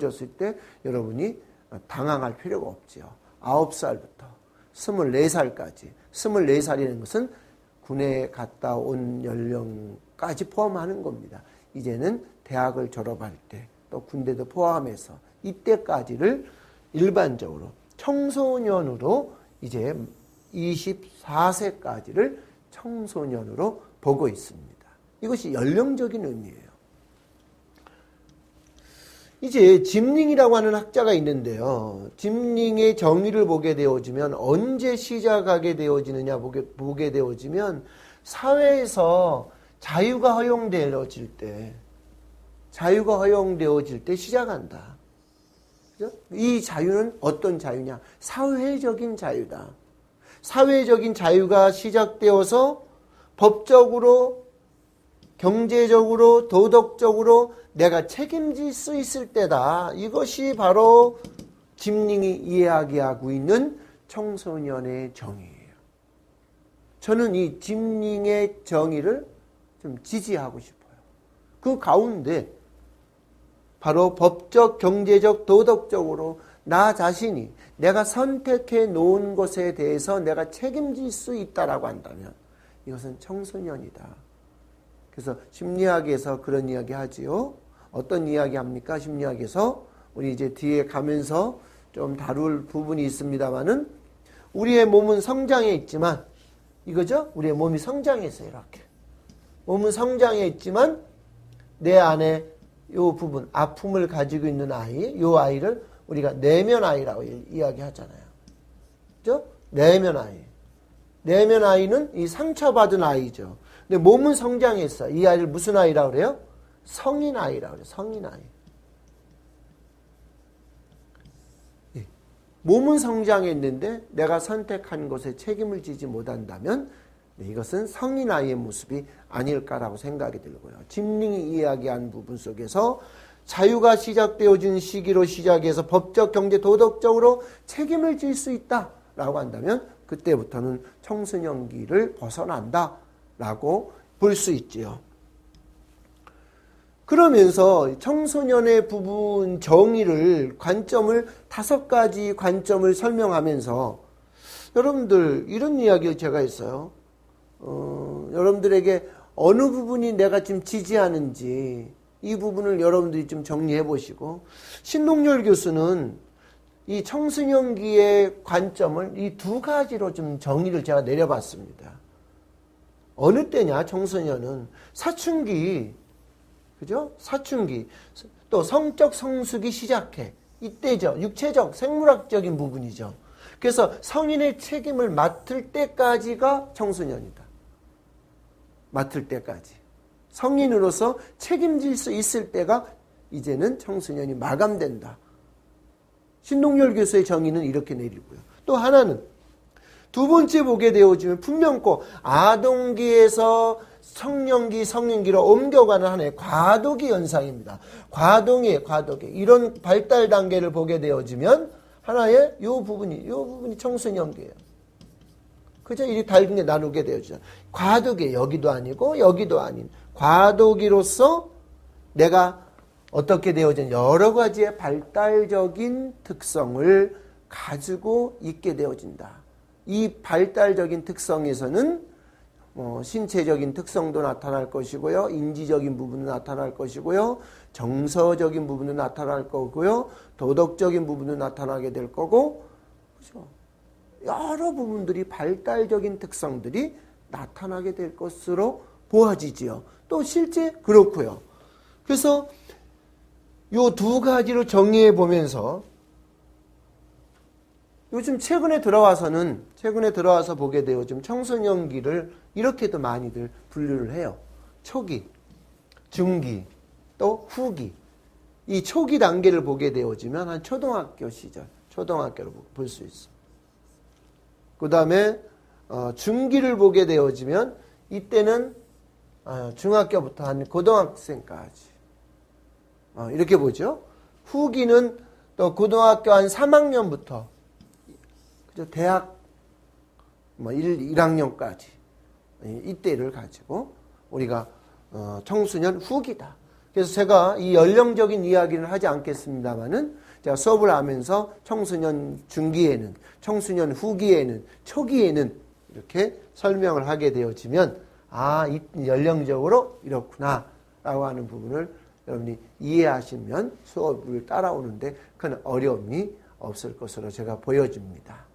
줬을 때 여러분이 당황할 필요가 없지요. 9살부터 24살까지 24살이라는 것은 군에 갔다 온 연령까지 포함하는 겁니다. 이제는 대학을 졸업할 때 또 군대도 포함해서 이때까지를 일반적으로 청소년으로 이제 24세까지를 청소년으로 보고 있습니다. 이것이 연령적인 의미예요. 이제 짐링이라고 하는 학자가 있는데요. 짐링의 정의를 보게 되어지면 언제 시작하게 되어지느냐 보게, 보게 되어지면 사회에서 자유가 허용되어질 때, 자유가 허용되어질 때 시작한다. 이 자유는 어떤 자유냐? 사회적인 자유다. 사회적인 자유가 시작되어서 법적으로, 경제적으로, 도덕적으로 내가 책임질 수 있을 때다. 이것이 바로 짐링이 이야기하고 있는 청소년의 정의예요. 저는 이 짐링의 정의를 좀 지지하고 싶어요. 그 가운데 바로 법적, 경제적, 도덕적으로 나 자신이 내가 선택해 놓은 것에 대해서 내가 책임질 수 있다라고 한다면 이것은 청소년이다. 그래서 심리학에서 그런 이야기 하지요. 어떤 이야기 합니까? 심리학에서 우리 이제 뒤에 가면서 좀 다룰 부분이 있습니다만은 우리의 몸은 성장해 있지만 이거죠? 우리의 몸이 성장해서 이렇게 몸은 성장해 있지만 내 안에 요 부분 아픔을 가지고 있는 아이, 요 아이를 우리가 내면 아이라고 이야기하잖아요. 그죠? 내면 아이. 내면 아이는 이 상처받은 아이죠. 근데 몸은 성장했어. 이 아이를 무슨 아이라고 그래요? 성인 아이라고 그래요. 성인 아이. 예. 몸은 성장했는데 내가 선택한 것에 책임을 지지 못한다면 네, 이것은 성인 아이의 모습이 아닐까라고 생각이 들고요. 짐링이 이야기한 부분 속에서 자유가 시작되어진 시기로 시작해서 법적, 경제, 도덕적으로 책임을 질 수 있다라고 한다면 그때부터는 청소년기를 벗어난다 라고 볼 수 있지요. 그러면서 청소년의 부분 정의를 관점을 다섯 가지 관점을 설명하면서 여러분들 이런 이야기 제가 했어요. 어, 여러분들에게 어느 부분이 내가 지금 지지하는지 이 부분을 여러분들이 좀 정리해 보시고 신동열 교수는 이 청소년기의 관점을 이 두 가지로 좀 정의를 제가 내려봤습니다. 어느 때냐 청소년은 사춘기 그죠? 사춘기 또 성적 성숙이 시작해 이때죠. 육체적 생물학적인 부분이죠. 그래서 성인의 책임을 맡을 때까지가 청소년이다. 맡을 때까지. 성인으로서 책임질 수 있을 때가 이제는 청소년이 마감된다. 신동열 교수의 정의는 이렇게 내리고요. 또 하나는 두 번째 보게 되어지면 분명코 아동기에서 성년기, 성인기로 옮겨가는 하나의 과도기 현상입니다. 과동의 과도기 이런 발달 단계를 보게 되어지면 하나의 요 부분이 요 부분이 청소년기예요. 그죠? 이 달게 나누게 되어지죠. 과도기 여기도 아니고 여기도 아닌 과도기로서 내가 어떻게 되어진 여러 가지의 발달적인 특성을 가지고 있게 되어진다. 이 발달적인 특성에서는 어, 신체적인 특성도 나타날 것이고요. 인지적인 부분도 나타날 것이고요. 정서적인 부분도 나타날 거고요. 도덕적인 부분도 나타나게 될 거고, 그죠? 여러 부분들이 발달적인 특성들이 나타나게 될 것으로 보아지지요. 또 실제 그렇고요. 그래서 요 두 가지로 정리해 보면서 요즘 최근에 들어와서는 최근에 들어와서 보게 되어 좀 청소년기를 이렇게도 많이들 분류를 해요. 초기, 중기, 또 후기. 이 초기 단계를 보게 되어지면 한 초등학교 시절, 초등학교로 볼수 있어. 그 다음에 어, 중기를 보게 되어지면 이때는 어, 중학교부터 한 고등학생까지 어, 이렇게 보죠. 후기는 또 고등학교 한 3학년부터 그죠? 대학 뭐 1, 1학년까지 이때를 가지고 우리가 어, 청소년 후기다. 그래서 제가 이 연령적인 이야기는 하지 않겠습니다만은 제가 수업을 하면서 청소년 중기에는, 청소년 후기에는, 초기에는 이렇게 설명을 하게 되어지면 아, 이 연령적으로 이렇구나 라고 하는 부분을 여러분이 이해하시면 수업을 따라오는데 큰 어려움이 없을 것으로 제가 보여집니다.